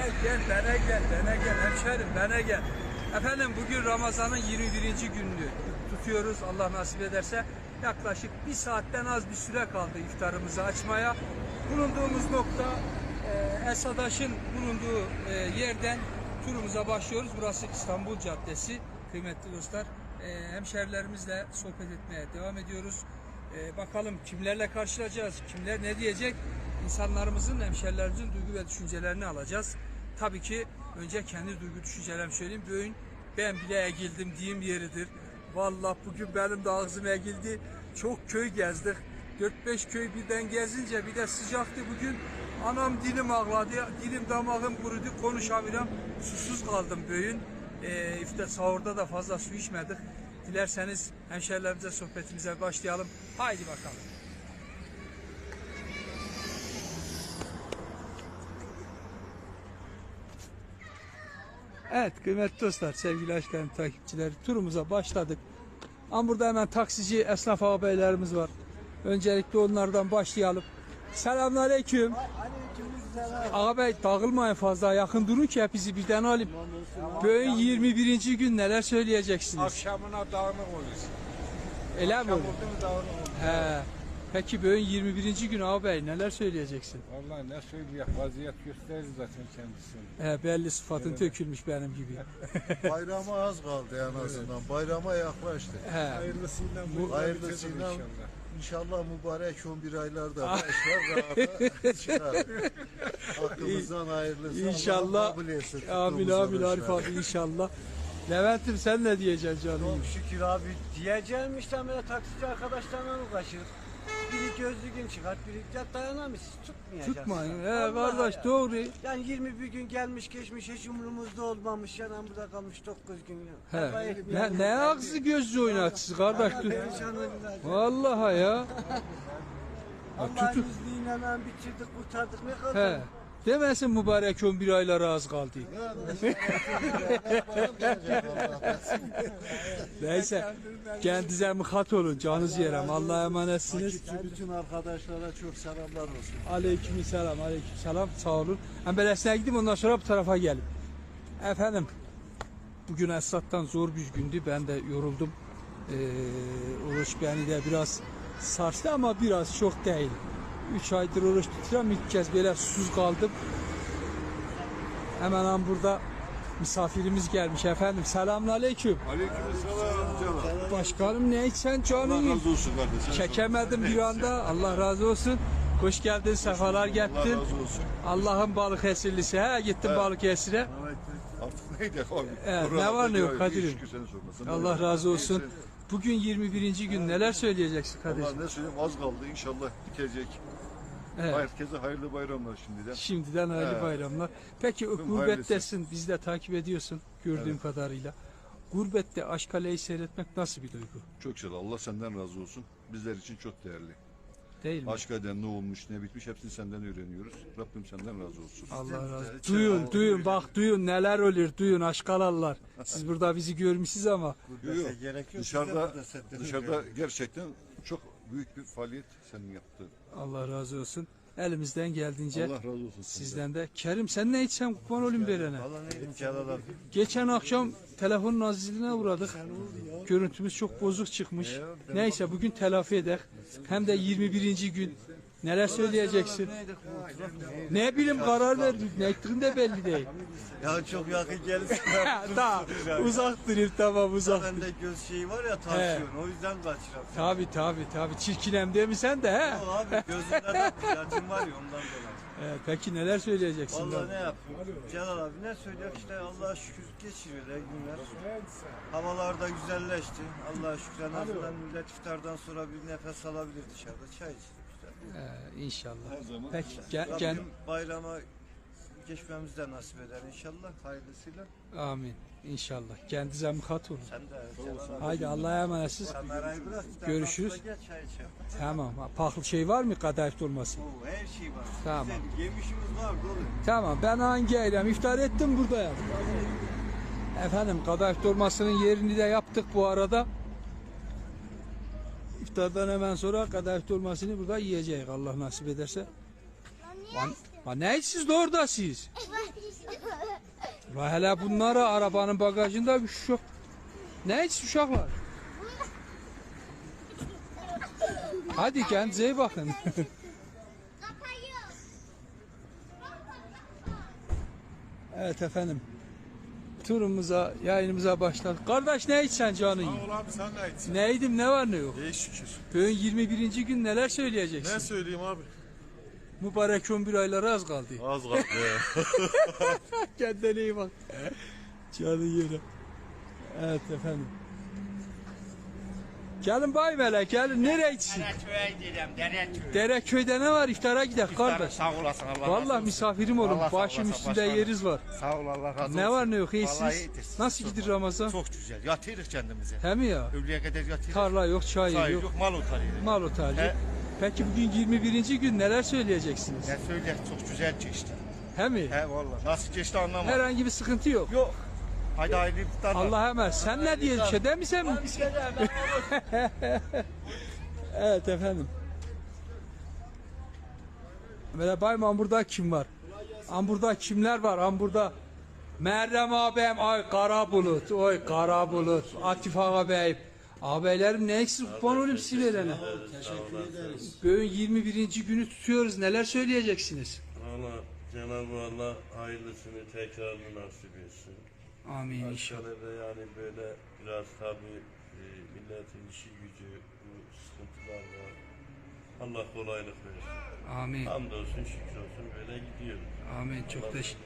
Gel gel bana gel bana gel hemşerim bana gel. Efendim bugün Ramazan'ın 21. gününü tutuyoruz Allah nasip ederse. Yaklaşık bir saatten az bir süre kaldı iftarımızı açmaya. Bulunduğumuz nokta e, Esadaş'ın bulunduğu e, yerden turumuza başlıyoruz. Burası İstanbul Caddesi kıymetli dostlar. E, hemşerilerimizle sohbet etmeye devam ediyoruz. E, bakalım kimlerle karşılaşacağız, kimler ne diyecek? İnsanlarımızın, hemşerilerimizin duygu ve düşüncelerini alacağız. Tabii ki önce kendi duygu düşüncelerimi söyleyeyim. Bugün ben bile egildim diyeyim yeridir. Vallahi bugün benim de ağzım egildi. Çok köy gezdik. 4-5 köy birden gezince bir de sıcaktı bugün. Anam dilim ağladı, dilim damağım kurudu, konuşamıyorum. Susuz kaldım bugün. Ee, iftar sahurda da fazla su içmedik. Dilerseniz hemşerilerimize sohbetimize başlayalım. Haydi bakalım. Evet kıymetli dostlar, sevgili aşklarım takipçileri turumuza başladık. Ama burada hemen taksici esnaf ağabeylerimiz var. Öncelikle onlardan başlayalım. Selamünaleyküm. Ağabey dağılmayın fazla yakın durun ki hepinizi birden alayım. Bugün 21. gün neler söyleyeceksiniz? Akşamına dağınık olursun. Öyle mi? mu dağınık olur. He. Peki bugün 21. gün ağabey neler söyleyeceksin? Vallahi ne söyleyeyim vaziyet gösterir zaten kendisini. He, belli sıfatın tökülmüş benim gibi. Bayrama az kaldı en azından. Bayrama yaklaştı. He. Hayırlısıyla Bu hayırlısıyla inşallah. inşallah mübarek 11 aylarda başlar rahata çıkar. Hakkımızdan hayırlısı. Allah İnşallah. Amin amin Arif abi inşallah. Levent'im sen ne diyeceksin canım? Çok şükür abi diyeceğim işte böyle taksici arkadaşlarla uğraşır. Biri gözlü gün çıkart, biri ya dayanamayız, tutmayacağız. Tutmayın. He Vallahi kardeş ya. doğru. Yani 21 gün gelmiş geçmiş hiç umurumuzda olmamış. Yani burada kalmış 9 gün. ya. He. Vallahi Ne, ne ağzı gözlü oynatsız kardeş. ben. Vallahi ya. Allah'ın tutup- izniyle hemen bitirdik kurtardık ne kadar. He. Demesin mübarek 11 aylara az kaldı. Neyse. Kendinize muhat olun. Canınız yerem. Allah'a emanetsiniz. Bütün arkadaşlara çok selamlar olsun. Aleyküm selam. Aleyküm selam. Sağ olun. Ben Belesine gideyim ondan sonra bu tarafa gelin. Efendim. Bugün Esat'tan zor bir gündü. Ben de yoruldum. Ee, oruç beni de biraz sarstı ama biraz çok değil. 3 aydır oruç tutuyorum. İlk kez böyle susuz kaldım. Hemen an burada misafirimiz gelmiş efendim. Selamünaleyküm. Aleykümselam canım. Başkanım ne içsen canım? Allah razı olsun kardeşim. Çekemedim bir anda. Allah razı olsun. Hoş geldin, sefalar Allah getirdin. Allah'ın balık esirlisi. He gittim balık esire. Artık neydi abi? Evet, ne var ne yok Kadir'im? Allah razı olsun. Bugün 21. gün neler söyleyeceksin Allah kardeşim? ne söyleyeyim az kaldı inşallah bitecek. Evet. Herkese hayırlı bayramlar şimdiden. Şimdiden hayırlı Evet. bayramlar. Peki gurbettesin. Biz de takip ediyorsun gördüğüm kadarıyla. Gurbette Aşk Ale'yi seyretmek nasıl bir duygu? Çok güzel. Allah senden razı olsun. Bizler için çok değerli. Değil mi? Aşk eden ne olmuş ne bitmiş hepsini senden öğreniyoruz. Rabbim senden razı olsun. Allah razı olsun. Duyun, duyun, bak duyun neler olur, duyun aşkalarlar. Siz burada bizi görmüşsünüz ama Yok, yok. Dışarıda, dışarıda gerçekten çok büyük bir faaliyet senin yaptığın. Allah razı olsun. Elimizden geldiğince Allah razı olsun. sizden de. Kerim sen ne içsen kurban olayım verene. Valla ne Celal abi. Geçen akşam telefonun azizliğine uğradık. Görüntümüz çok bozuk çıkmış. Neyse bugün telafi eder. Hem de 21. gün. Neler söyleyeceksin? Ne bileyim karar verdik. Ne ettiğin de belli değil. Ya çok yakın gelirsin. Daha uzak durayım tamam uzak. Bende göz şeyi var ya tansiyon o yüzden kaçıram. Tabi tabi tabi çirkinem değil mi sen de he? Abi gözümde de ilacım var ya ondan dolayı. Ee, peki neler söyleyeceksin? Vallahi ne yapayım? Celal abi ne söylüyor işte Allah'a şükür geçiriyor ya günler. Havalar da güzelleşti. Allah'a şükür en azından millet iftardan sonra bir nefes alabilir dışarıda. Çay işte. Ee, inşallah. Her zaman. Peki gel, gel. Rabbim bayrama geçmemizi de nasip eder inşallah hayırlısıyla. Amin. İnşallah. Kendinize muhat olun. Sen de Celal abi. Haydi Allah'a emanetsiniz. Kamerayı bırak. iftardan Görüşürüz. sonra Gel çay içelim. Tamam. Paklı şey var mı kadayıf dolması? Oo, her şey var. Tamam. Güzel, yemişimiz var dolu. Tamam ben hangi eylem iftar ettim buradayım. Efendim kadayıf dolmasının yerini de yaptık bu arada. İftardan hemen sonra kadayıf dolmasını burada yiyeceğiz Allah nasip ederse. Lan ne siz de orada siz? La hele bunlara arabanın bagajında bir şey yok. Ne hiç uşaklar? Hadi kendinize iyi bakın. evet efendim. Turumuza, yayınımıza başladık. Kardeş ne içsen canın? Ol abi sen de ait. Neydim ne var ne yok? İyi şükür. Bugün 21. gün neler söyleyeceksin? Ne söyleyeyim abi? Mübarek 11 aylara az kaldı. Az kaldı. Kendine iyi bak. Canı yere. Evet efendim. Gelin bay melek gelin nereye gitsin? Dereköy'e gidelim, Dereköy. Dereköy'de ne var iftara gidelim kardeş. Sağ olasın Allah Vallahi misafirim olun. Allah sağ Başım olasın, üstünde başkanım. yeriz var. Sağ ol Allah razı olsun. Ne var ne yok Vallahi iyisiniz. Nasıl Çok- gidiyor Ramazan? Çok güzel. Yatırız kendimize. He mi ya? Öğleye kadar yatırız. Tarla yok, çay Çay yok, yok, mal otarıyız. mal otelci. He. Peki bugün 21. gün neler söyleyeceksiniz? Ne söyleyek çok güzel geçti. He mi? He vallahi. Nasıl geçti anlamadım. Herhangi bir sıkıntı yok. Yok. Haydi haydi iftarlar. Allah hemen. Sen ne diye bir şey demişsen mi? evet efendim. Böyle bayım Ambur'da kim var? Ambur'da kimler var? Ambur'da Meryem abim, ay kara bulut, oy kara bulut, Atif ağabeyim. Ağabeylerim ne eksik kurban olayım sizi verene. Teşekkür ederiz. Bugün 21. günü tutuyoruz. Neler söyleyeceksiniz? Allah Cenab-ı Allah hayırlısını tekrarını nasip etsin. Amin inşallah. Aşağıda yani böyle biraz tabi e, milletin işi gücü bu sıkıntılar var. Allah kolaylık versin. Amin. Hamdolsun şükür olsun böyle gidiyoruz. Amin. Çok Allah hayır.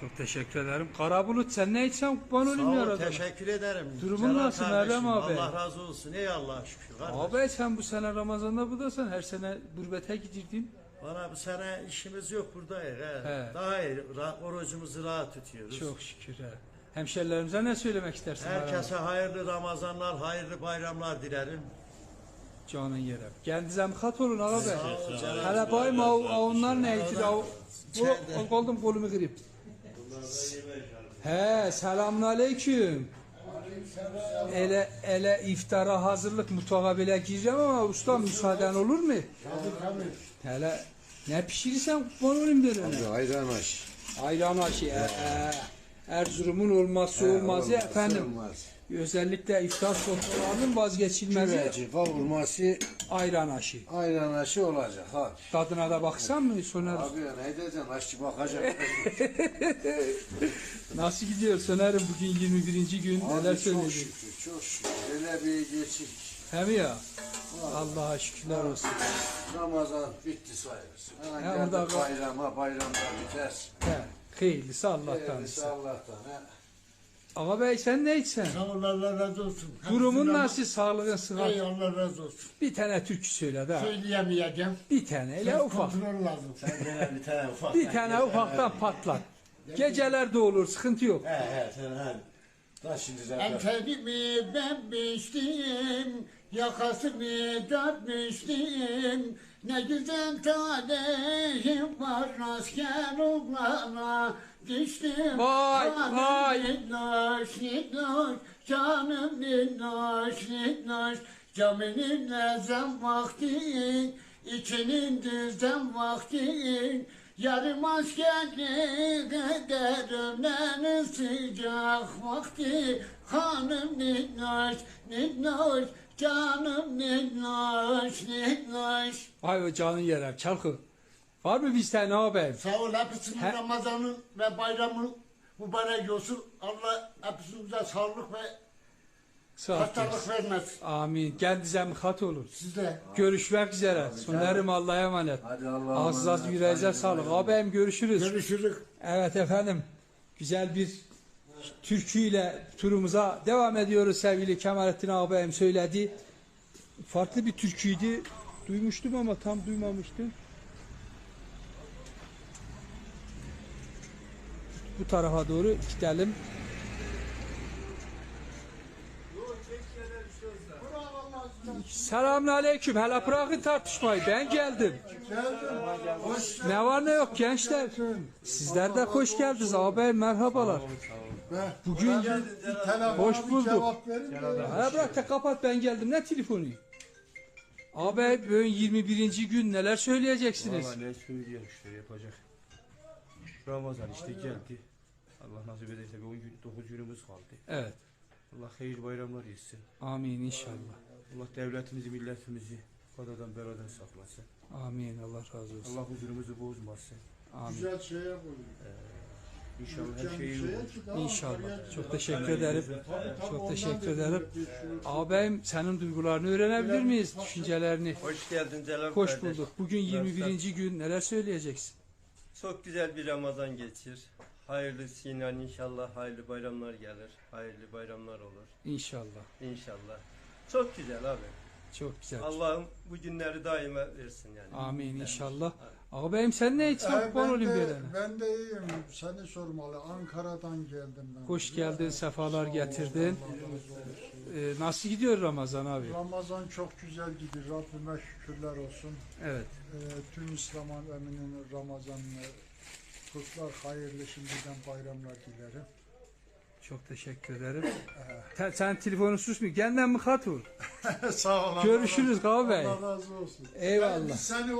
çok teşekkür ederim. Kara bulut sen ne içsen kurban Sağ olayım ol, yaradan. teşekkür ederim. Durumun Celal nasıl kardeşim, Meryem abi? Allah razı olsun. Ey Allah'a şükür kardeş. Abi sen bu sene Ramazan'da buradasın. Her sene gurbete gidirdin. Bana bu sene işimiz yok buradayız. He. He. Daha iyi. Ra- orucumuzu rahat tutuyoruz. Çok şükür. he. Hemşerilerimize ne söylemek istersin? Herkese hayırlı Ramazanlar, hayırlı bayramlar dilerim. Canın yere. Kendinize mıkat olun abi. ol, Celal. Hele bayım onlar? Av, İçeride. bu, oldum kolumu kırıp. He selamun aleyküm. Ele, ele iftara hazırlık mutfağa bile gireceğim ama ustam müsaaden olur mu? Hele ne pişirirsen kurban olayım derim. Ayran aş. Ayran aşı. E, Erzurum'un olmazsa olmazı efendim. Özellikle iftar sofralarının vazgeçilmezi Güveci kavurması ayran aşı. ayran aşı olacak ha. Tadına da baksan mı Soner? Abi ya ne diyeceksin aşçı bakacak. Nasıl gidiyor Soner'im bugün 21. gün neler Abi çok söyleyecek? şükür çok şükür. Hele bir geçik. Hem ya. Allah'a şükürler olsun. Ramazan bitti sayılır. Ya Ha, orada- geldik bayrama bayramda biter. He, hayırlısı Allah'tan. Hayırlısı Allah'tan. he. Ama bey sen ne içsen? Sağ ol Allah razı olsun. Durumun Hepsinden- nasıl? Sağlığın sıhhat? Ey Allah razı olsun. Bir tane türkü söyle de. Söyleyemeyeceğim. Bir tane öyle Ses ufak. kontrol lazım. bir tane ufak. Bir tane ufaktan patlat. Geceler de olur sıkıntı yok. He he sen he. Da şimdi zaten. Enterimi ben biçtim, yakasını dörtmüştüm. Ne güzel talihim var asker oğlana düştüm. Vay, Canım vay. Minnoş, minnoş, canım minnoş, minnoş. Caminin nezem vakti, içinin düzem vakti. Yarım askerlik ederim sıcak vakti. Hanım minnoş, minnoş, canım minnoş, minnoş. Vay o canın yerem çalkı. Var mı bizden ağabeyim? Sağ ol hepsinin He- Ramazan'ın ve bayramın mübarek olsun. Allah hepsinize sağlık ve Sağ hastalık vermesin. Amin. Kendinize mıkat olun. Sizde. Görüşmek üzere. Sonerim Allah'a emanet. Hadi Allah'a Ağzınıza emanet. yüreğinize sağlık. Ağabeyim görüşürüz. Görüşürüz. Evet efendim. Güzel bir türküyle turumuza devam ediyoruz sevgili Kemalettin ağabeyim söyledi. Farklı bir türküydü. Duymuştum ama tam duymamıştım. Bu tarafa doğru gidelim. Selamun aleyküm. Hele bırakın tartışmayı. Ben geldim. Ne var ne yok gençler. Sizler de hoş geldiniz ağabeyim merhabalar. Bugün hoş bulduk. Ha bırak da kapat ben geldim ne telefonu? Abi bugün 21. gün neler söyleyeceksiniz? ne söyleyeyim işte yapacak. Ramazan işte geldi. Allah nasip ederse bir 10 gün, 9 günümüz kaldı. Evet. Allah hayır bayramlar etsin. Amin inşallah. Allah devletimizi, milletimizi kadadan beladan saklasın. Amin. Allah razı olsun. Allah huzurumuzu bozmasın. Amin. Güzel şeye koyuyor. İnşallah her şey iyi olur. İnşallah. Çok teşekkür ederim. Çok teşekkür ederim. Ağabeyim senin duygularını öğrenebilir miyiz? Düşüncelerini. Hoş geldin Celal Hoş kardeş. bulduk. Bugün 21. gün neler söyleyeceksin? Çok güzel bir Ramazan geçir. Hayırlısıyla inşallah hayırlı bayramlar gelir. Hayırlı bayramlar olur İnşallah. inşallah. Çok güzel abi. Çok güzel. Allah'ım bu günleri daima versin yani. Amin inşallah. Ağabeyim sen ne için? Ee, Kurban böyle. ben de iyiyim. Seni sormalı. Ankara'dan geldim ben. Hoş geldin, sefalar getirdin. Ee, nasıl gidiyor Ramazan abi? Ramazan çok güzel gidiyor. Rabbime şükürler olsun. Evet. Ee, tüm İslam aleminin Ramazan'ını kutlar. Hayırlı şimdiden bayramlar dilerim. Çok teşekkür ederim. Te- sen telefonun susmuyor. Kendin mi katul? Sağ ol. Görüşürüz ağabey. Allah razı olsun. Eyvallah. Biz seni